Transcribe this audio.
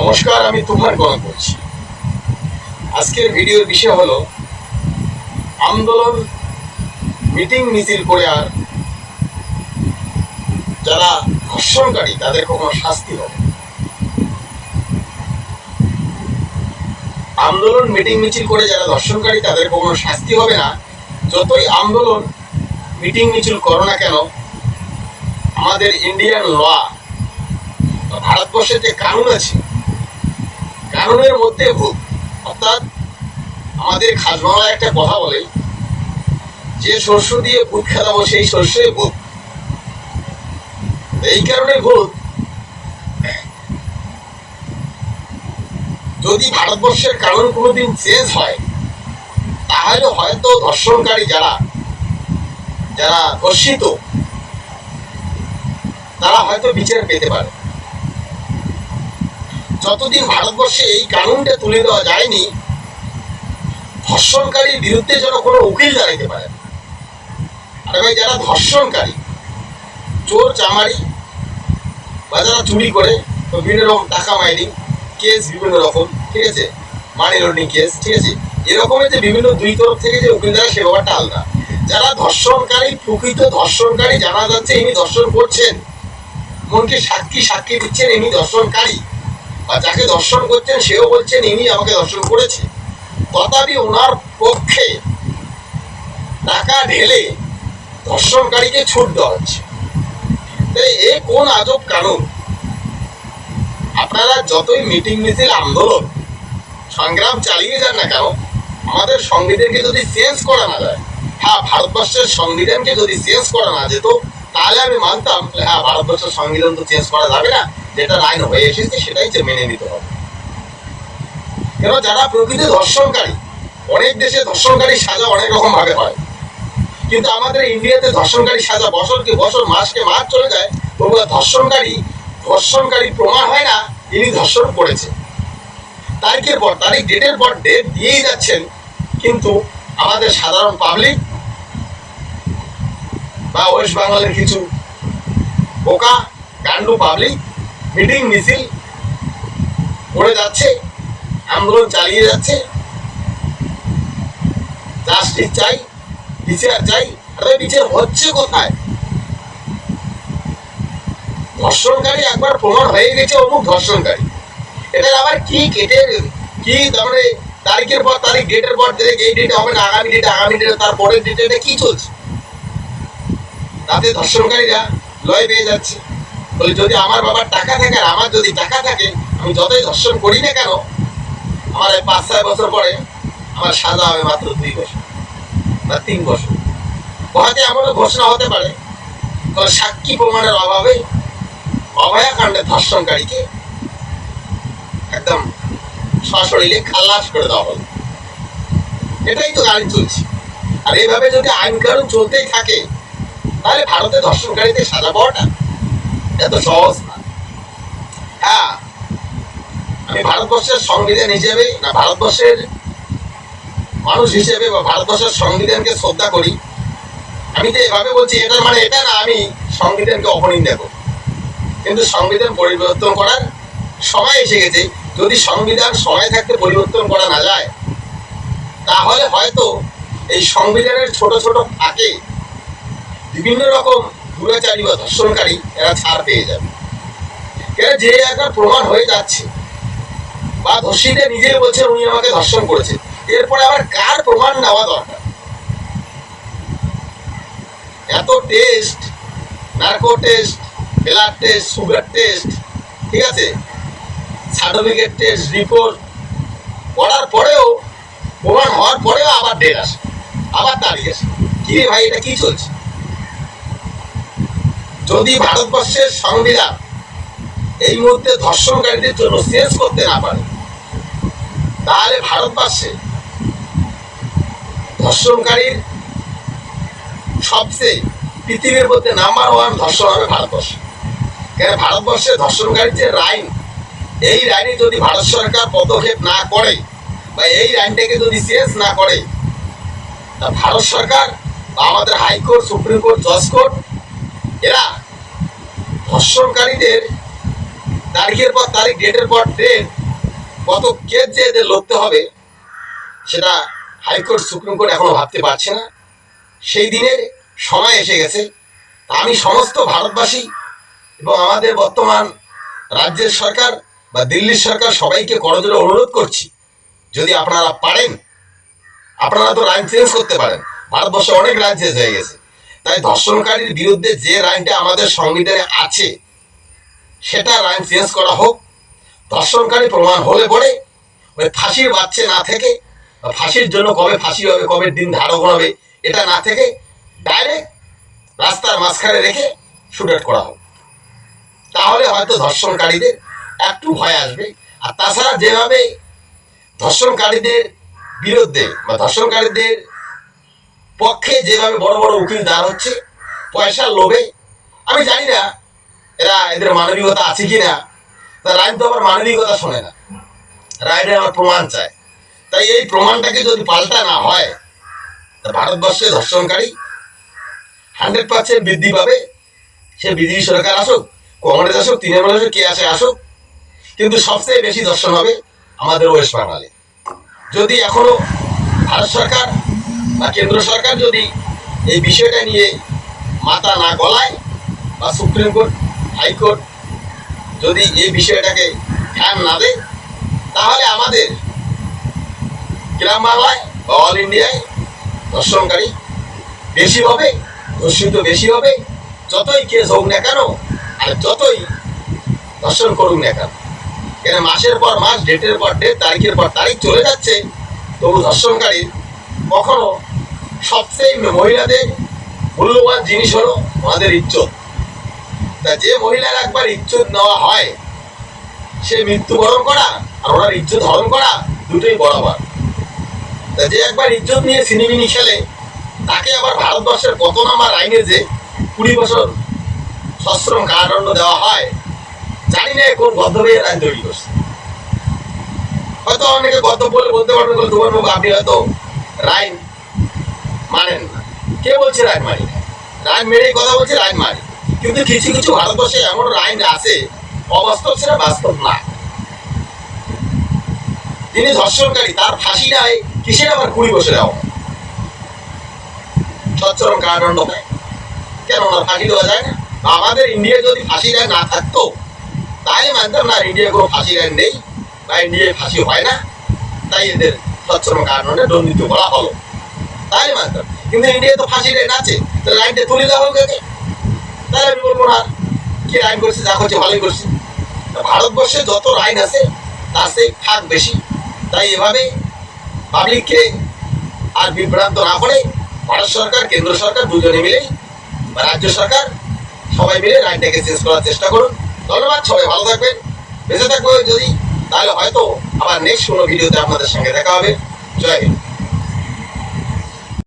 নমস্কার, আমি তুফান গণক বলছি। আজকের ভিডিওর বিষয় হলো, আন্দোলন মিটিং মিছিল করে আর যারা ধর্ষণকারী, তাদের কখনো শাস্তি হবে আন্দোলন মিটিং মিছিল করে যারা ধর্ষণকারী, তাদের কখনো শাস্তি হবে না। যতই আন্দোলন মিটিং মিছিল করো না কেন, আমাদের ইন্ডিয়ান ল, ভারতবর্ষের যে কানুন আছে কানুনের মধ্যে ভূত অর্থাৎ আমাদের খাস বাংলায় একটা কথা বলে, যে শস্য দিয়ে ভূত খেলাবো সেই শস্যে ভূত এই কারণে ভূত যদি ভারতবর্ষের কারণ কোনোদিন চেঞ্জ হয়, তাহলে হয়তো ধর্ষণকারী যারা যারা ধর্ষিত, তারা হয়তো বিচার পেতে পারে। যতদিন ভারতবর্ষে এই কানুনটা তুলে দেওয়া যায়নি, ধর্ষণকারীর বিরুদ্ধে যেন কোনো উকিল দাঁড়াইতে পারে। আরে ভাই, যারা ধর্ষণকারী, চোর, চামারি, বা যারা চুরি করে বিভিন্ন রকম টাকা মাইনিং, কেস বিভিন্ন রকম, ঠিক আছে? মানি লন্ডিং কেস ঠিক আছে? এরকমের যে বিভিন্ন দুই তরফ থেকে যে উকিল দ্বারা সে ব্যাপারটা আলাদা। যারা ধর্ষণকারী, প্রকৃত ধর্ষণকারী, জানা যাচ্ছে ইনি ধর্ষণ করছেন। মনকে সাক্ষী সাক্ষী দিচ্ছেন ইনি ধর্ষণকারী। বা যাকে দর্শন করছেন, সেও বলছেন, ইনি আমাকে দর্শন করেছে তথাপি ওনার পক্ষে টাকা ঢেলে ধর্ষণকারীকে ছুট দেওয়া হচ্ছে। তাই এ কোন আজব কানুন? আপনারা যতই মিটিং মিছিল, আন্দোলন, সংগ্রাম চালিয়ে যান না কেন, আমাদের সংবিধানকে যদি চেঞ্জ করা না যায় হ্যাঁ ভারতবর্ষের সংবিধানকে যদি চেঞ্জ করা না যেত, তাহলে আমি মানতাম হ্যাঁ ভারতবর্ষের সংবিধান তো চেঞ্জ করা যাবে না। যেটা আইন হয়ে এসেছে সেটাই যে মেনে নিতে হবে। কেন যারা প্রকৃত ধর্ষণকারী অনেক দেশে ধর্ষণকারী সাজা অনেক রকম ভাবে হয়। কিন্তু আমাদের ইন্ডিয়াতে ধর্ষণকারী সাজা বছরকে বছর, মাসকে মাস চলে যায় তবু ধর্ষণকারী ধর্ষণকারী প্রমাণ হয় না, ইনি ধর্ষণ করেছে। তারিখের পর, তারিখ, ডেটের পর ডেট দিয়েই যাচ্ছেন, কিন্তু আমাদের সাধারণ পাবলিক বা ওয়েস্ট বেঙ্গলের কিছু বোকা, গান্ডু পাবলিক মিটিং মিছিল করে যাচ্ছে, আন্দোলন চালিয়ে যাচ্ছে। জাস্টিস চাই, বিচার চাই, আরে বিচার হচ্ছে কোথায়? ধর্ষণকারী একবার প্রমাণ হয়ে গেছে অমুক ধর্ষণকারী। এটা আবার কি কেটে কি তারপরে তারিখের পর তারিখ, ডেটের পর ডেট, এই ডেটে হবে না, আগামী ডেটে আগামী ডেটে তারপরের ডেটে এটা কি চলছে? তাতে ধর্ষণকারীরা লয় পেয়ে যাচ্ছে। বলে যদি আমার বাবার টাকা থাকে আর আমার যদি টাকা থাকে, আমি যতই ধর্ষণ করি না কেন, আমার এই পাঁচ ছয় বছর পরে আমার সাজা হবে মাত্র দুই বছর বা তিন বছর। হয়তো এমনও ঘোষণা হতে পারে কারণ সাক্ষী প্রমাণের অভাবে অভয়াকাণ্ডে ধর্ষণকারীকে একদম সশরীরে খালাস করে দেওয়া হলো। এটাই তো গাড়ি চলছে। আর এইভাবে যদি আইন কানুন চলতেই থাকে, তাহলে ভারতে ধর্ষণকারীদের সাজা পাওয়াটা এত সহজ না। হ্যাঁ ভারতবর্ষের সংবিধান হিসেবে না, ভারতবর্ষের মানুষ হিসেবে বা ভারতবর্ষের সংবিধানকে শ্রদ্ধা করি। আমি তো এভাবে বলছি, এটার মানে এটা না, আমি সংবিধানকে অপনিন্দা করি। কিন্তু সংবিধান পরিবর্তন করার সময় এসে গেছে। যদি সংবিধান সময় থাকতে পরিবর্তন করা না যায়, তাহলে হয়তো এই সংবিধানের ছোট ছোট ফাঁকে বিভিন্ন রকম দুরাচারী বা ধর্ষণকারী এরা ছাড় পেয়ে যাবে। এরা যে একবার প্রমাণ হয়ে যাচ্ছে। বা ধর্ষিতা নিজেই বলছে উনি আমাকে ধর্ষণ করেছে। এরপরে আবার কার প্রমাণ নেওয়া দরকার? এত test narco test blood test sugar test ঠিক আছে? সার্টিফিকেট টেস্ট রিপোর্ট করার পরেও, প্রমাণ হওয়ার পরেও আবার ডেট আসে, আবার তারিখ আসে। কি ভাই, এটা কি চলছে? যদি ভারতবর্ষের সংবিধান এই মুহূর্তে ধর্ষণকারীদের জন্য শেষ করতে না পারে, তাহলে ভারতবর্ষে ধর্ষণকারীর সবচেয়ে পৃথিবীর মধ্যে নাম্বার ওয়ান ধর্ষণ হবে ভারতবর্ষ। কেন ভারতবর্ষে ধর্ষণকারীর যে আইন এই আইনে যদি ভারত সরকার পদক্ষেপ না করে বা এই আইনটাকে যদি শেষ না করে, তা ভারত সরকার বা আমাদের হাইকোর্ট সুপ্রিম কোর্ট জজ কোর্ট এরা ধর্ষণকারীদের তারিখের পর তারিখ, ডেটের পর ডেট, কত কেস যে এদের লড়তে হবে, সেটা হাইকোর্ট, সুপ্রিম কোর্ট এখনও ভাবতে পারছে না। সেই দিনের সময় এসে গেছে। আমি সমস্ত ভারতবাসী এবং আমাদের বর্তমান রাজ্যের সরকার বা দিল্লির সরকার সবাইকে করজোরে অনুরোধ করছি, যদি আপনারা পারেন, আপনারা তো লাইন চেঞ্জ করতে পারেন। ভারতবর্ষে অনেক লাইন চেঞ্জ হয়ে গেছে। তাই ধর্ষণকারীর বিরুদ্ধে যে লাইনটা আমাদের সংবিধানে আছে, সেটা লাইন চেঞ্জ করা হোক। ধর্ষণকারী প্রমাণ হলে পরে ওই ফাঁসির বাচ্চে না থেকে ফাঁসির জন্য কবে ফাঁসি হবে, কবে দিন ধারণ হবে এটা না থেকে ডাইরেক্ট রাস্তার মাঝখানে রেখে শুট করা হোক। তাহলে হয়তো ধর্ষণকারীদের একটু ভয় আসবে। আর তাছাড়া যেভাবে ধর্ষণকারীদের বিরুদ্ধে বা ধর্ষণকারীদের পক্ষে যেভাবে বড় বড় উকিল দাঁড় হচ্ছে, পয়সার লোভে, আমি জানি না এরা এদের মানবিকতা আছে কি না তা রায় তো আমার মানবিকতা শোনে না। রায়টা আমার প্রমাণ চায়। তাই এই প্রমাণটাকে যদি পাল্টা না হয়, তা ভারতবর্ষে ধর্ষণকারী হান্ড্রেড পার্সেন্ট বৃদ্ধি পাবে। সে বিজেপি সরকার আসুক, কংগ্রেস আসুক, তৃণমূল আসুক, কে আসে আসুক, কিন্তু সবচেয়ে বেশি দর্শন হবে আমাদের ওয়েস্ট বাঙালি যদি এখনও ভারত সরকার বা কেন্দ্র সরকার যদি এই বিষয়টা নিয়ে মাথা না গলায় বা সুপ্রিম কোর্ট, হাইকোর্ট যদি এই বিষয়টাকে ধ্যান না দেয়, তাহলে আমাদের গ্রাম বাংলায় বা অল ইন্ডিয়ায় দর্শনকারী বেশি হবে, ধর্ষিত বেশি হবে, যতই কেস হোক না কেন আর যতই দর্শন করুক না কেন। কেন মাসের পর মাস, ডেটের পর ডেট, তারিখের পর তারিখ চলে যাচ্ছে, তবু ধর্ষণকারী কখনো সবচেয়ে মহিলাদের মূল্যবান জিনিস হলো আমাদের ইজ্জত। তা যে মহিলার একবার ইজ্জত নেওয়া হয়, সে মৃত্যুবরণ করা আর ওনার ইজ্জত হরণ করা দুটোই বরাবর। তা যে একবার ইজ্জত নিয়ে সিনেমিনি খেলে তাকে আবার ভারতবর্ষের কত নাম্বার আইনে যে কুড়ি বছর সশ্রম কারাদণ্ড দেওয়া হয়, জানি না কোন গদ্যবের আইন তৈরি করছে। হয়তো অনেকে গদ্য বলে বলতে পারবেন তোমার বাবু আপনি হয়তো রাইন মানেন না। কে বলছে মানি না রাইন মেরেই কথা বলছে রাইন মানি কিন্তু কিছু কিছু ভারতবর্ষে এমন আইন আছে, অবাস্তব সেটা বাস্তব না। যিনি ধর্ষণকারী, তার ফাঁসি নাই, কিসের আবার কুড়ি বছর দেওয়া কেন ফাঁসি দেওয়া যায় না? আমাদের ইন্ডিয়া যদি ফাঁসি দেয় না থাকতো, তাহলে মানতাম না ইন্ডিয়া কোনো ফাঁসি দেয় নেই, বা ইন্ডিয়ায় ফাঁসি হয় না। তাই এদের সচ্চরম কারণে দণ্ডিত করা হলো। মানতাম কিন্তু ইন্ডিয়া তো ফাঁসি দেয় আছে তো লাইনটা তুলে দেওয়া হোক তাই আমি বলব না কি আইন যা করছে, ভালোই করছে। ভারতবর্ষে যত আইন আছে, তার সেই ফাঁক বেশি। তাই এভাবে পাবলিককে আর বিভ্রান্ত না করে ভারত সরকার, কেন্দ্র সরকার দুজনে মিলেই বা রাজ্য সরকার সবাই মিলে লাইনটাকে চেঞ্জ করার চেষ্টা করুন। ধন্যবাদ, সবাই ভালো থাকবেন। বেঁচে থাকবে যদি। তাহলে হয়তো আবার নেক্সট কোনো ভিডিওতে আপনাদের সঙ্গে দেখা হবে। জয় হিন্দ।